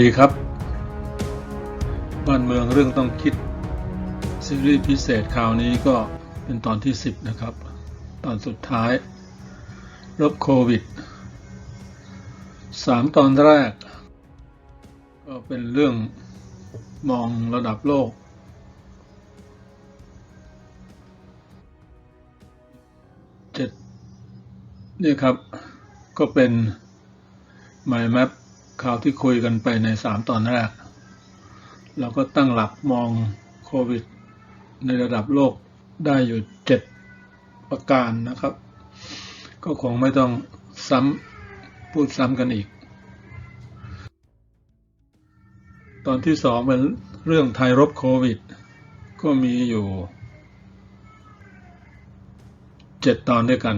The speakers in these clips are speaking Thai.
ดีครับ บ้านเมืองเรื่องต้องคิด ซีรีส์พิเศษคราวนี้ก็เป็นตอนที่ 10 นะครับ ตอนสุดท้ายรบโควิดสามตอนแรก ก็เป็นเรื่องมองระดับโลกเจ็ดนี่ครับ ก็เป็น mind map ข่าวที่คุยกันไปในสามตอนแรก เราก็ตั้งหลักมองโควิด ในระดับโลกได้อยู่เจ็ดประการนะครับ ก็คงไม่ต้องซ้ำพูดซ้ำกันอีก ตอนที่สองเป็นเรื่องไทยรบโควิด ก็มีอยู่เจ็ดตอนด้วยกัน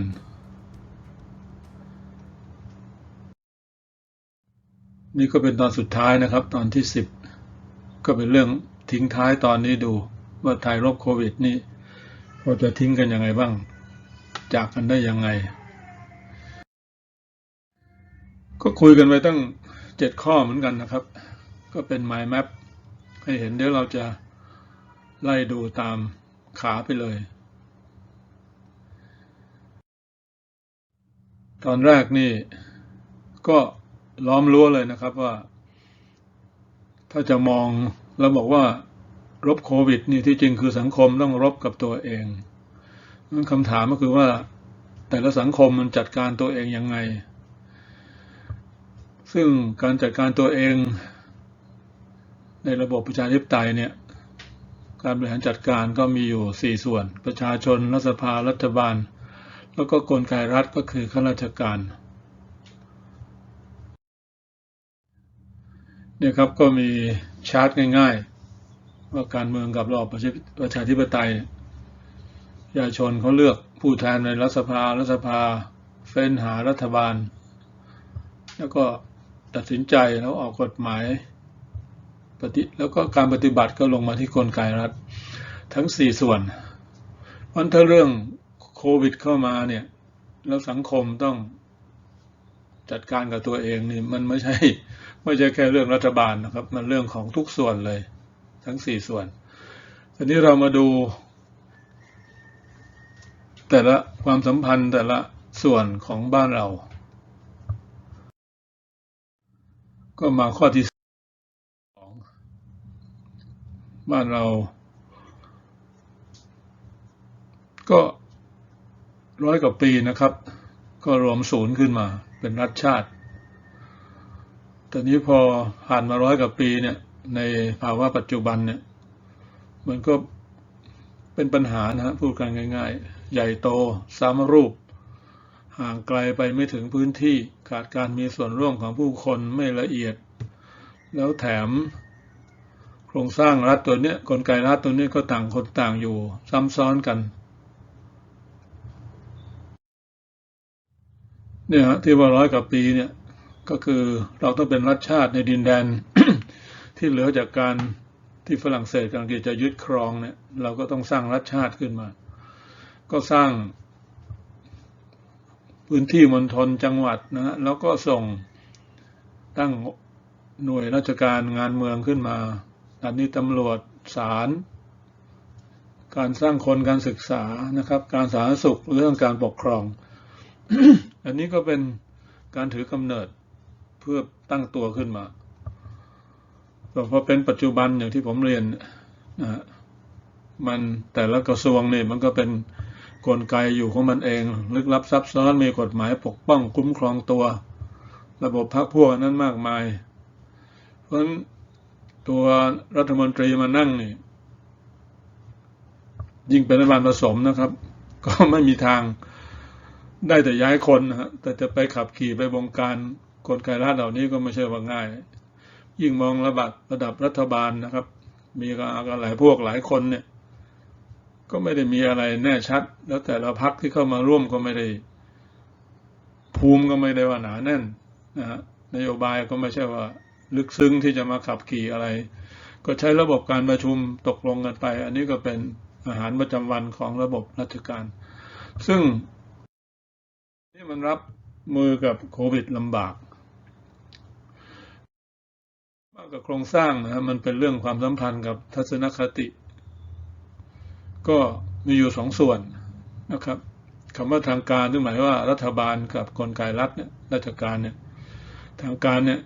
นี่ก็เป็นตอนสุดท้ายนะครับ ตอนที่สิบก็เป็นเรื่องทิ้งท้ายตอนนี้ดู ว่าไทยรบโควิดนี่เราจะทิ้งกันยังไงบ้าง จากกันได้ยังไง ก็คุยกันไปตั้งเจ็ดข้อเหมือนกันนะครับ ก็เป็น mind map ให้เห็นเดี๋ยวเราจะไล่ดูตามขาไปเลย ตอนแรกนี่ก็ ล้อมรั้วเลยนะครับว่า ถ้าจะมองแล้วบอกว่ารบโควิด นี่ที่จริงคือสังคมต้องรบกับตัวเองนั้นคำถามก็คือว่า แต่ละสังคมมันจัดการตัวเองยังไง ซึ่งการจัดการตัวเอง ในระบบประชาธิปไตยเนี่ยการบริหารจัดการก็มีอยู่สี่ส่วน ประชาชนรัฐสภา รัฐบาล แล้วก็กลไกรัฐก็คือข้าราชการ เนี่ยครับก็มีชาร์ตง่ายๆ ว่าการเมืองกับระบอบประชาธิปไตยประชาชนเขาเลือกผู้แทนในรัฐสภา รัฐสภาเฟ้นหารัฐบาล แล้วก็ตัดสินใจแล้วออกกฎหมายปฏิแล้วก็การปฏิบัติก็ลงมาที่กลไกรัฐทั้งสี่ส่วนวันถ้าเรื่องโควิดเข้ามาเนี่ยแล้วสังคมต้อง จัดการกับตัวเองนี่มันไม่ใช่ไม่ใช่แค่เรื่องรัฐบาลนะครับ มันเรื่องของทุกส่วนเลย ทั้งสี่ส่วนทีนี้เรามาดู แต่ละความสัมพันธ์แต่ละส่วนของบ้านเรา ก็มาข้อที่สองบ้านเรา ก็ร้อยกว่าปีนะครับ ก็รวมศูนย์ขึ้นมาเป็นรัฐชาติแต่นี้พอผ่านมาร้อยกว่าปีเนี่ยในภาวะปัจจุบันเนี่ยมันก็เป็นปัญหานะฮะพูดกันง่าย ๆ ใหญ่โตซ้ำรูป ห่างไกลไปไม่ถึงพื้นที่ขาดการมีส่วนร่วมของผู้คนไม่ละเอียด แล้วแถม โครงสร้างรัฐตัวเนี้ยกลไกรัฐตัวนี้ก็ต่างคนต่างอยู่ซ้ำซ้อนกัน เนี่ยฮะที่ว่าร้อยกว่าปีเนี่ยก็คือเราต้องเป็นรัฐชาติในดินแดนที่เหลือจากการที่ฝรั่งเศสกังกฤษจะยึดครองเนี่ยเราก็ต้องสร้างรัฐชาติขึ้นมา ก็สร้างพื้นที่มณฑลจังหวัดนะฮะแล้วก็ส่งตั้งหน่วยราชการงานเมืองขึ้นมา อันนี้ตำรวจศาลการสร้างคนการศึกษานะครับ การสาธารณสุขเรื่องการปกครอง อันนี้ก็เป็นการถือกำเนิดเพื่อตั้งตัวขึ้นมาแต่พอเป็นปัจจุบันอย่างที่ผมเรียนนะมันแต่ละกระทรวงนี่มันก็เป็นกลไกอยู่ของมันเอง ลึกลับซับซ้อนมีกฎหมายปกป้องคุ้มครองตัว ระบบพักพวกนั้นมากมาย เพราะฉะนั้นตัวรัฐมนตรีมานั่งนี่ยิ่งเป็นรัฐบาลผสมนะครับ ก็ไม่มีทาง ได้แต่ย้ายคนนะฮะแต่จะไปขับขี่ไปบงการกลไกรัฐเหล่านี้ก็ไม่ใช่ว่าง่าย ยิ่งมองระดับระดับรัฐบาลนะครับ มีกันหลายพวกหลายคนเนี่ย ก็ไม่ได้มีอะไรแน่ชัด แล้วแต่ละพักที่เข้ามาร่วมก็ไม่ได้ ภูมิก็ไม่ได้ว่าหนาแน่นนะฮะนโยบายก็ไม่ใช่ว่าลึกซึ้งที่จะมาขับขี่อะไร ก็ใช้ระบบการประชุมตกลงกันไป อันนี้ก็เป็นอาหารประจำวันของระบบราชการ ซึ่ง นี่มันรับมือกับโควิดลำบากมากกับโครงสร้างนะฮะมันเป็นเรื่องความสัมพันธ์กับทัศนคติ ก็มีอยู่สองส่วนนะครับคำว่าทางการซึ่งหมายว่ารัฐบาลกับกลไกรัฐเนี่ยราชการเนี่ยทางการเนี่ย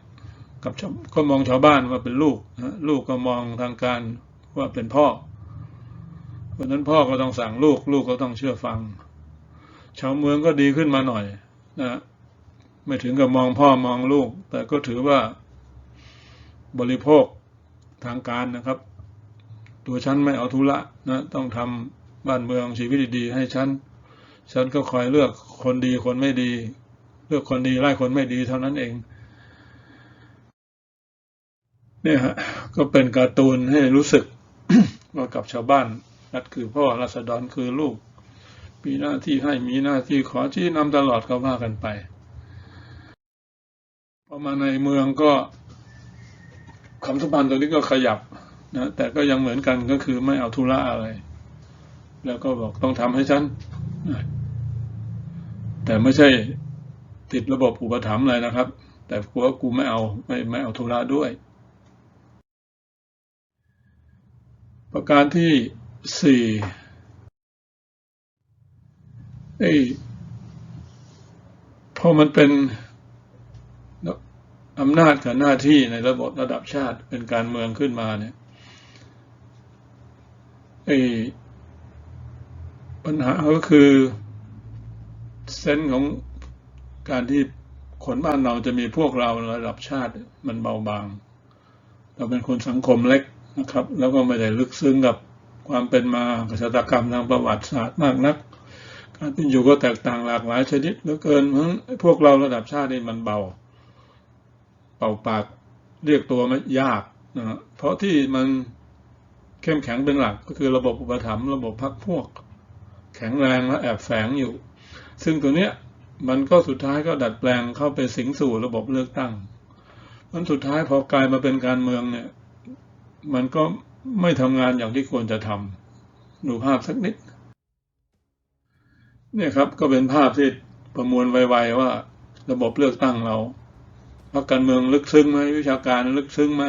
กับก็มองชาวบ้านว่าเป็นลูกนะลูกก็มองทางการว่าเป็นพ่อเพราะนั้นพ่อก็ต้องสั่งลูก ลูกก็ต้องเชื่อฟัง ชาวเมืองก็ดีขึ้นมาหน่อยนะไม่ถึงกับมองพ่อมองลูก แต่ก็ถือว่าบริโภคทางการนะครับ ตัวฉันไม่เอาธุระนะต้องทำบ้านเมืองชีวิตดีๆให้ฉันฉันก็คอยเลือกคนดีคนไม่ดี เลือกคนดีไล่คนไม่ดีเท่านั้นเองเนี่ยฮะก็เป็นการ์ตูนให้รู้สึกว่ากับชาวบ้านรัฐคือพ่อรัษฎรคือลูก มีหน้าที่ให้มีหน้าที่ขอชี้นำตลอดก็ว่ากันไปพอมาในเมืองก็ความสัมพันธ์ตรงนี้ก็ขยับนะแต่ก็ยังเหมือนกันก็คือไม่เอาธุระอะไร แล้วก็บอกต้องทำให้ฉันแต่ไม่ใช่ติดระบบอุปถัมภ์อะไรนะครับ แต่กลัวกูไม่เอาไม่ไม่เอาธุระด้วย ประการที่สี่ ไอ้พอมันเป็นอำนาจกับหน้าที่ในระบบระดับชาติเป็นการเมืองขึ้นมาเนี่ยไอ้ปัญหาก็คือเซนของการที่คนบ้านเราจะมีพวกเราระดับชาติมันเบาบาง เราเป็นคนสังคมเล็กนะครับ แล้วก็ไม่ได้ลึกซึ้งกับความเป็นมาประชาตกรรมทางประวัติศาสตร์มากนัก การเป็นอยู่ก็แตกต่างหลากหลายชนิดเหลือเกินเพราะพวกเราระดับชาตินี่มันเบา เป่าปากเรียกตัวไม่ยากนะเพราะที่มันเข้มแข็งเป็นหลักก็คือระบบอุปถัมภ์ระบบพักพวก แข็งแรงและแอบแฝงอยู่ ซึ่งตัวเนี้ยมันก็สุดท้ายก็ดัดแปลงเข้าไปสิงสู่ระบบเลือกตั้งมันสุดท้ายพอกลายมาเป็นการเมืองเนี่ย มันก็ไม่ทำงานอย่างที่ควรจะทำดูภาพสักนิด เนี่ยครับก็เป็นภาพที่ประมวลไวๆว่า ระบบเลือกตั้งเราพรรคการเมืองลึกซึ้งไหมวิชาการลึกซึ้งไหม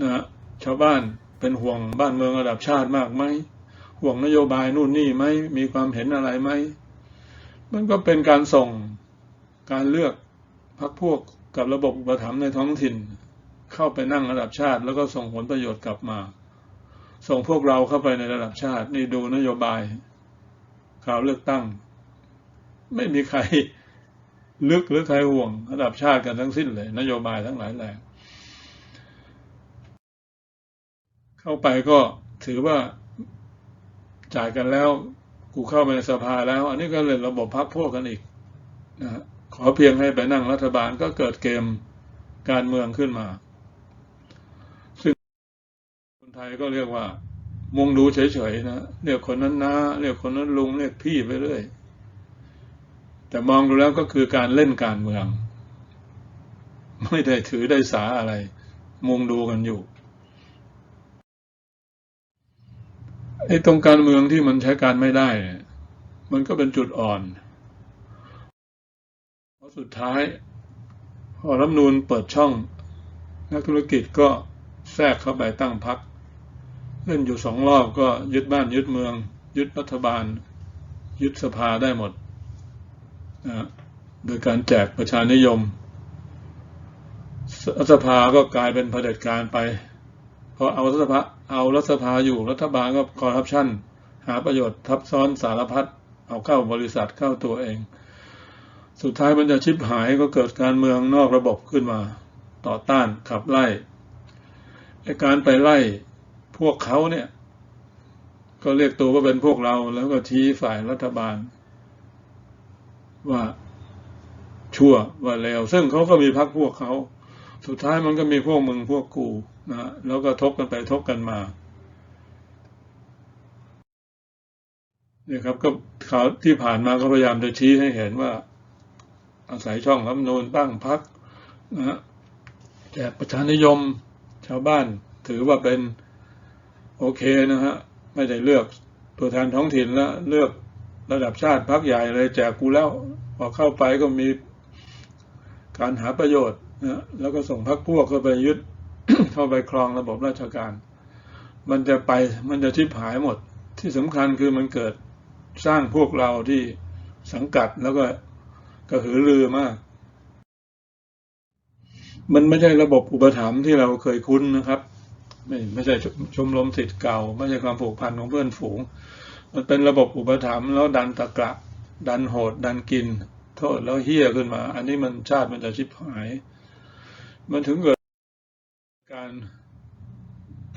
นะชาวบ้านเป็นห่วงบ้านเมืองระดับชาติมากไหมห่วงนโยบายนู่นนี่ไหมมีความเห็นอะไรไหมมันก็เป็นการส่งการเลือกพรรคพวกกับระบบอุปถัมในท้องถิ่น เข้าไปนั่งระดับชาติ แล้วก็ส่งผลประโยชน์กลับมา ส่งพวกเราเข้าไปในระดับชาตินี่ดูนโยบาย ข่าวเลือกตั้ง ไม่มีใครลึกหรือใครห่วงระดับชาติกันทั้งสิ้นเลย นโยบายทั้งหลายแหล่เข้าไปก็ถือว่าจ่ายกันแล้วกูเข้าไปในสภาแล้ว อันนี้ก็เลยระบบพักพวกกันอีกนะฮะขอเพียงให้ไปนั่งรัฐบาลก็เกิดเกมการเมืองขึ้นมา ซึ่งคนไทยก็เรียกว่า มุงดูเฉยๆนะเรียกคนนั้นนะเรียกคนนั้นลุงเรียกพี่ไปเรื่อยแต่มองดูแล้วก็คือการเล่นการเมือง ไม่ได้ถือได้สาอะไร มุงดูกันอยู่ไอ้ตรงการเมืองที่มันใช้การไม่ได้ มันก็เป็นจุดอ่อนเพราะสุดท้าย พอรัฐมนูนเปิดช่อง นักธุรกิจก็แทรกเข้าไปตั้งพัก เล่นอยู่สองรอบก็ยึดบ้านยึดเมือง ยึดรัฐบาล ยึดสภาได้หมดนะโดยการแจกประชานิยมรัฐสภาก็กลายเป็นเผด็จการไปพอเอารัฐสภาเอารัฐสภาอยู่รัฐบาลก็คอร์รัปชันหาประโยชน์ทับซ้อนสารพัดเอาเข้าบริษัทเข้าตัวเอง สุดท้ายมันจะชิบหายก็เกิดการเมืองนอกระบบขึ้นมา ต่อต้านขับไล่การไปไล่ พวกเขาเนี่ย ก็เรียกตัวว่าเป็นพวกเราแล้วก็ชี้ฝ่ายรัฐบาล ว่าชั่วว่าเลวซึ่งเขาก็มีพักพวกเขา สุดท้ายมันก็มีพวกมึงพวกกูนะแล้วก็ทบกันไปทบกันมาเนี่ยครับก็ข่าวที่ผ่านมาก็พยายามจะชี้ให้เห็นว่า อาศัยช่องรัฐนูญตั้งพักนะฮะแจกประชานิยมชาวบ้านถือว่าเป็น โอเคนะฮะไม่ได้เลือกตัวแทนท้องถิ่นแล้วเลือกระดับชาติพักใหญ่เลยแจกกูแล้วพอเข้าไปก็มีการหาประโยชน์นะแล้วก็ส่งพักพวกเข้าไปยึดเข้าไปครองระบบราชการ มันจะไปมันจะชิบหายหมด ที่สำคัญคือมันเกิดสร้างพวกเราที่สังกัดแล้วก็กระหือรือมาก มันไม่ใช่ระบบอุปถัมภ์ที่เราเคยคุ้นนะครับ ไม่ไม่ใช่ชมรมสิทธิ์เก่า ไม่ใช่ความผูกพันของเพื่อนฝูง มันเป็นระบบอุปถัมภ์แล้วดันตะกะดันโหด ดันกิน โทษแล้วเฮี้ยขึ้นมา อันนี้มันชาติมันจะชิบหาย มันถึงเกิดการ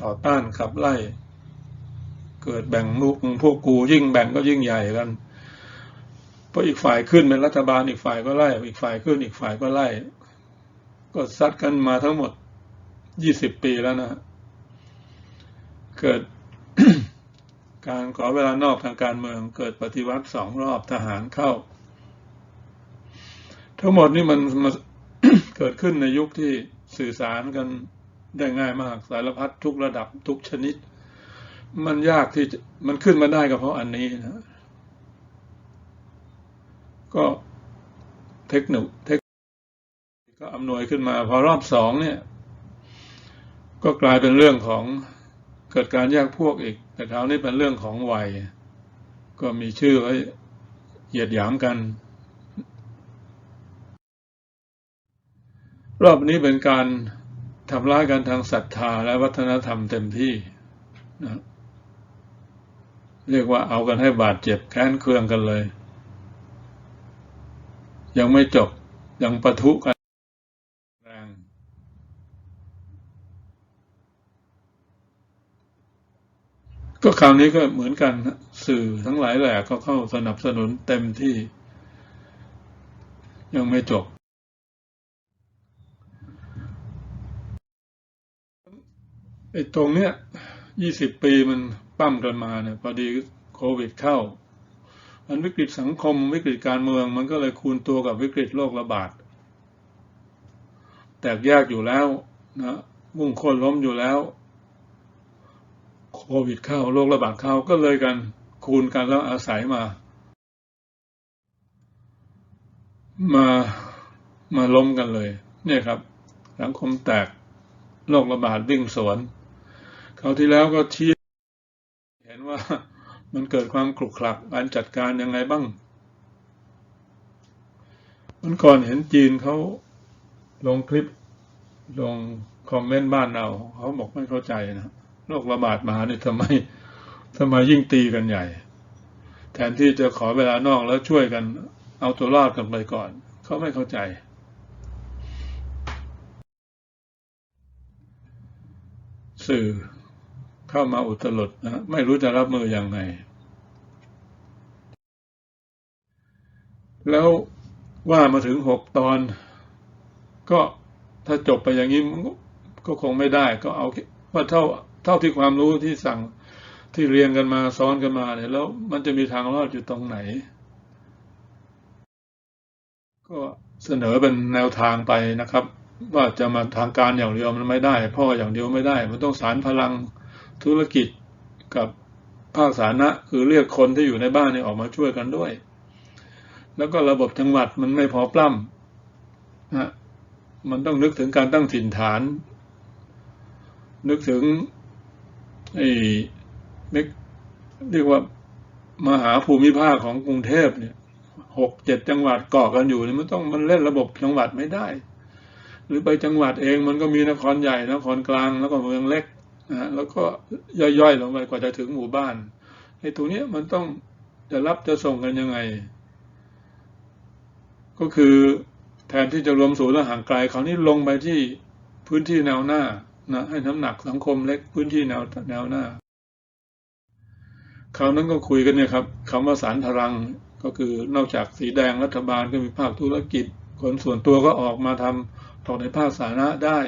ต่อต้านขับไล่ เกิดแบ่งลูกพวกกูยิ่งแบ่งก็ยิ่งใหญ่กันเพราะอีกฝ่ายขึ้นเป็นรัฐบาลอีกฝ่ายก็ไล่ อีกฝ่ายขึ้นอีกฝ่ายก็ไล่ ก็ซัดกันมาทั้งหมดยี่สิบปีแล้วนะ เกิดการขอเวลานอกทางการเมืองเกิดปฏิวัติสองรอบทหารเข้า ทั้งหมดนี่มันมาเกิดขึ้นในยุคที่สื่อสารกันได้ง่ายมากสารพัดทุกระดับทุกชนิด มันยากที่มันขึ้นมาได้ก็เพราะอันนี้นะ ก็เทคนิคเทคก็อำนวยขึ้นมา พอรอบสองเนี่ย ก็กลายเป็นเรื่องของ กิดการแยกพวกอีก แต่คราวนี้เป็นเรื่องของวัย ก็มีชื่อไว้เหยียดหยามกัน รอบนี้เป็นการทำร้ายกันทางศรัทธาและวัฒนธรรมเต็มที่นะเรียกว่าเอากันให้บาดเจ็บแค้นเคืองกันเลย ยังไม่จบยังปะทุกันแรง ก็คราวนี้ก็เหมือนกันสื่อทั้งหลายแหละก็เข้าสนับสนุนเต็มที่ ยังไม่จบ ไอ้ตรงเนี้ยยี่สิบปีมันปั้มกันมาเนี่ยพอดีโควิดเข้า มันวิกฤตสังคมวิกฤตการเมืองมันก็เลยคูณตัวกับวิกฤตโรคระบาด แตกแยกอยู่แล้วนะมุ่งค่นล้มอยู่แล้ว โควิดเข้าโรคระบาดเข้าก็เลยกันคูณกันแล้วอาศัยมา มามาล้มกันเลย เนี่ยครับ สังคมแตกโรคระบาดวิ่งสวนคราวที่แล้วก็ชี้เห็นว่ามันเกิดความขลุกขลักการจัดการยังไงบ้างมันก่อนเห็นจีนเขาลงคลิปลงคอมเมนต์บ้านเราเขาบอกไม่เข้าใจนะ โรคระบาดมาเนี่ยทำไมทำไมยิ่งตีกันใหญ่ แทนที่จะขอเวลานอกแล้วช่วยกัน เอาตัวรอดกันไปก่อน เขาไม่เข้าใจ สื่อเข้ามาอุตลุดนะไม่รู้จะรับมืออยังไง แล้วว่ามาถึงหกตอน ก็ถ้าจบไปอย่างนี้ก็คงไม่ได้ ก็เอาว่าเท่า เท่าที่ความรู้ที่สั่งที่เรียงกันมาซ้อนกันมาเนี่ยแล้วมันจะมีทางรอดอยู่ตรงไหน ก็เสนอเป็นแนวทางไปนะครับ ว่าจะมาทางการอย่างเดียวมันไม่ได้ พ่ออย่างเดียวไม่ได้ มันต้องสารพลังธุรกิจกับภาคสาธารณะคือเรียกคนที่อยู่ในบ้านนี่ออกมาช่วยกันด้วย แล้วก็ระบบจังหวัดมันไม่พอปล้ำนะมันต้องนึกถึงการตั้งถิ่นฐาน นึกถึง ไอ้เรียกว่ามหาภูมิภาคของกรุงเทพเนี่ยหกเจ็ดจังหวัดเกาะกันอยู่นี่มันต้องมันเล่นระบบจังหวัดไม่ได้ หรือไปจังหวัดเองมันก็มีนครใหญ่นครกลางแล้วก็เมืองเล็กนะแล้วก็ย่อยๆลงไปกว่าจะถึงหมู่บ้านไอ้ตรงนี้มันต้องจะรับจะส่งกันยังไง ก็คือแทนที่จะรวมศูนย์แล้วห่างไกลเขาวนี้ลงไปที่พื้นที่แนวหน้า นะให้น้ำหนักสังคมเล็กพื้นที่แนวแนวหน้าคราวนั้นก็คุยกันเนี่ยครับคำว่าสารพลังก็คือนอกจากสีแดงรัฐบาลก็มีภาคธุรกิจ คนส่วนตัวก็ออกมาทำต่อในภาคสาธารณะได้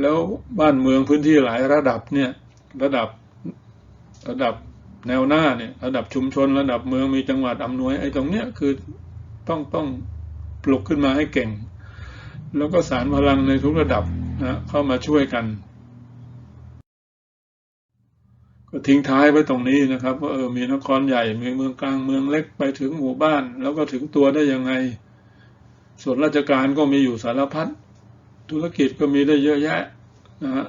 แล้วบ้านเมืองพื้นที่หลายระดับเนี่ยระดับระดับแนวหน้าเนี่ยระดับชุมชนระดับเมืองมีจังหวัดอำนวยไอ้ตรงเนี้ยคือต้องต้องปลุกขึ้นมาให้เก่ง แล้วก็สารพลังในทุกระดับนะเข้ามาช่วยกัน ก็ทิ้งท้ายไว้ตรงนี้นะครับว่าเออมีนครใหญ่มีเมืองกลางเมืองเล็กไปถึงหมู่บ้าน แล้วก็ถึงตัวได้ยังไง ส่วนราชการก็มีอยู่สารพัดธุรกิจก็มีได้เยอะแยะนะฮะ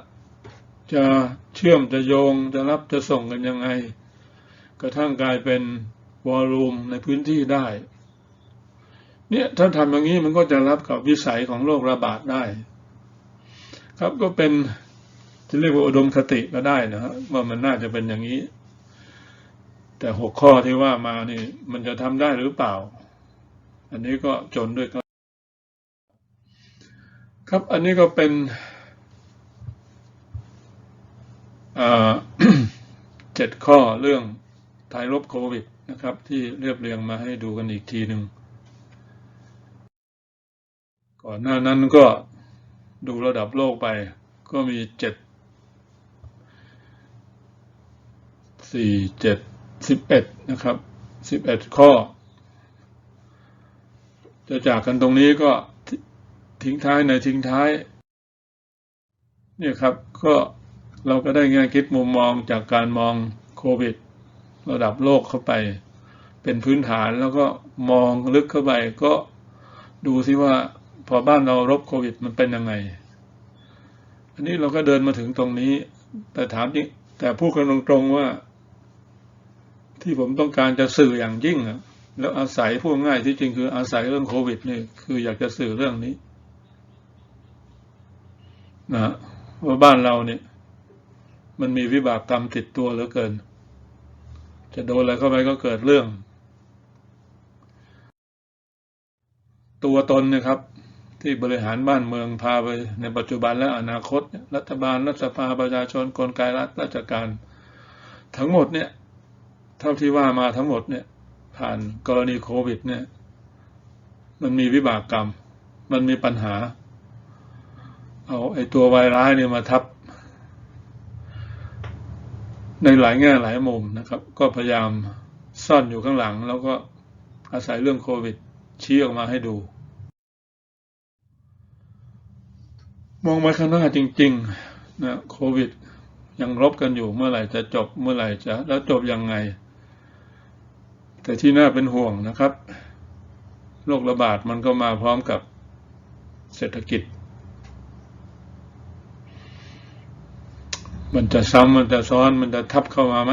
จะเชื่อมจะโยงจะรับจะส่งกันยังไง กระทั่งกลายเป็นวอลลุ่มในพื้นที่ได้ เนี่ยถ้าทำอย่างนี้มันก็จะรับกับวิสัยของโรคระบาดได้ ครับก็เป็นจะเรียกว่าอุดมคติก็ได้นะฮะว่ามันน่าจะเป็นอย่างนี้ แต่หกข้อที่ว่ามานี่ มันจะทำได้หรือเปล่า อันนี้ก็จนด้วยกันครับอันนี้ก็เป็นเจ็ดข้อเรื่องไทยลบโควิดนะครับ ที่เรียบเรียงมาให้ดูกันอีกทีหนึ่ง ก่อนหน้านั้นก็ดูระดับโลกไป ก็มีเจ็ดสี่เจ็ดสิบเอ็ดนะครับสิบเอ็ดข้อ จะจากกันตรงนี้ก็ทิ้งท้ายในทิ้งท้าย เนี่ยครับก็เราก็ได้แง่คิดมุมมองจากการมองโควิด ระดับโลกเข้าไป เป็นพื้นฐานแล้วก็มองลึกเข้าไปก็ดูซิว่า พอบ้านเรารบโควิดมันเป็นยังไง อันนี้เราก็เดินมาถึงตรงนี้ แต่ถามจริงแต่พูดกันตรงๆว่า ที่ผมต้องการจะสื่ออย่างยิ่งแล้วอาศัยพูดง่ายที่จริงคืออาศัยเรื่องโควิดนี่คืออยากจะสื่อเรื่องนี้นะว่าบ้านเราเนี่ยมันมีวิบากกรรมติดตัวเหลือเกิน จะโดนอะไรเข้าไปก็เกิดเรื่อง ตัวตนนี่ยครับ ที่บริหารบ้านเมืองพาไปในปัจจุบันและอนาคต รัฐบาลรัฐสภาประชาชนกลไกรัฐราชการ ทั้งหมดเนี่ยเท่าที่ว่ามาทั้งหมดเนี่ยผ่านกรณีโควิดเนี่ยมันมีวิบากกรรม มันมีปัญหา เอาไอ้ตัวไวรัสเนี่ยมาทับ ในหลายแง่หลายมุมนะครับ ก็พยายามซ่อนอยู่ข้างหลัง แล้วก็อาศัยเรื่องโควิดชี้ออกมาให้ดู มองมาข้างหน้าจริงๆนะโควิด ยังรบกันอยู่เมื่อไหร่จะจบเมื่อไหร่จะแล้วจบยังไง แต่ที่น่าเป็นห่วงนะครับโรคระบาดมันก็มาพร้อมกับเศรษฐกิจ มันจะซ้ำมันจะซ้อนมันจะทับเข้ามาไหม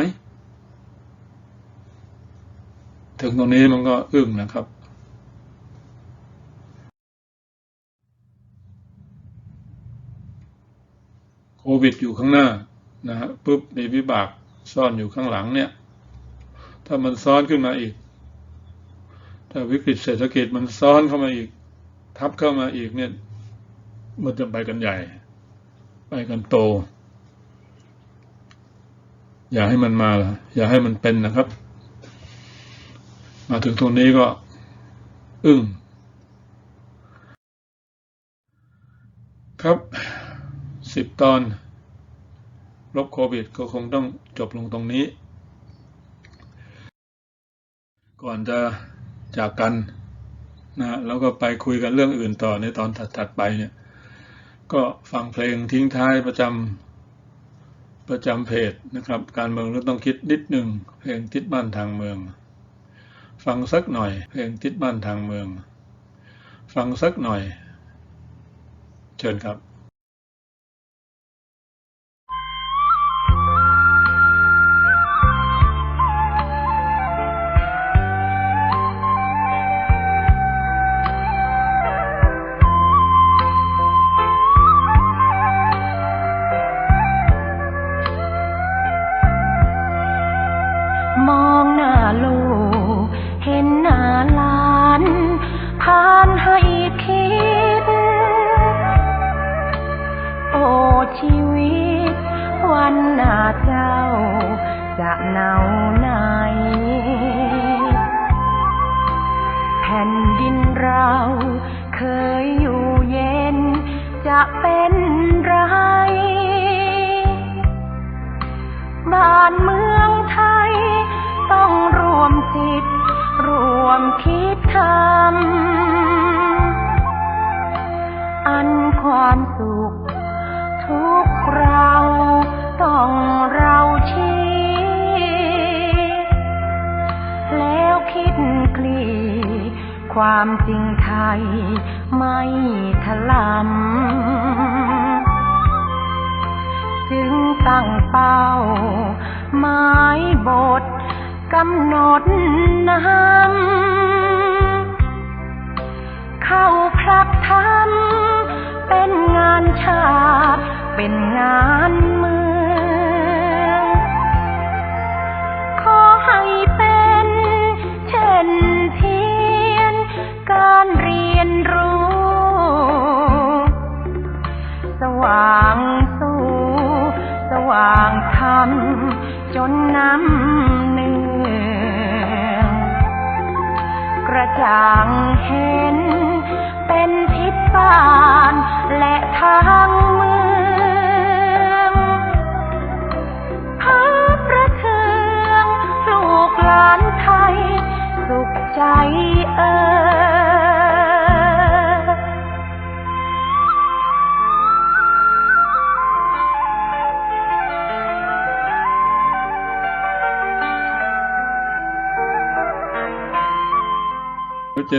ถึงตรงนี้มันก็อึ้งนะครับ วิดอยู่ข้างหน้านะฮะปุ๊บมีวิบากซ่อนอยู่ข้างหลังเนี่ย ถ้ามันซ้อนขึ้นมาอีก ถ้าวิกฤตเศรษฐกิจมันซ้อนเข้ามาอีก ทับเข้ามาอีกเนี่ย มันจะไปกันใหญ่ ไปกันโต อย่าให้มันมาละอย่าให้มันเป็นนะครับ มาถึงตรงนี้ก็ อึ้งครับ สิบตอนลบโควิดก็คงต้องจบลงตรงนี้ ก่อนจะจากกันนะแล้วก็ไปคุยกันเรื่องอื่นต่อในตอนถัดๆไปเนี่ย ก็ฟังเพลงทิ้งท้ายประจำประจำเพจนะครับ การเมืองเราต้องคิดนิดหนึ่งเพลงติดบ้านทางเมือง ฟังสักหน่อย เพลงติดบ้านทางเมือง ฟังสักหน่อย เชิญครับ ความสุข ทุกเราต้องเราชี้แล้วคิดกลีความจริงไทยไม่ถลำจึงตั้งเป้าหมายบทกำหนดน้ำ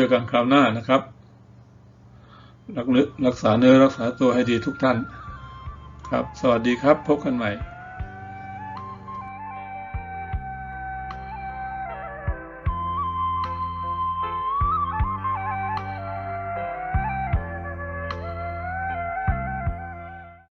อกันคราวหน้านะครับ รักษาเนื้อรักษาตัวให้ดีทุกท่าน ครับ สวัสดีครับ พบกันใหม่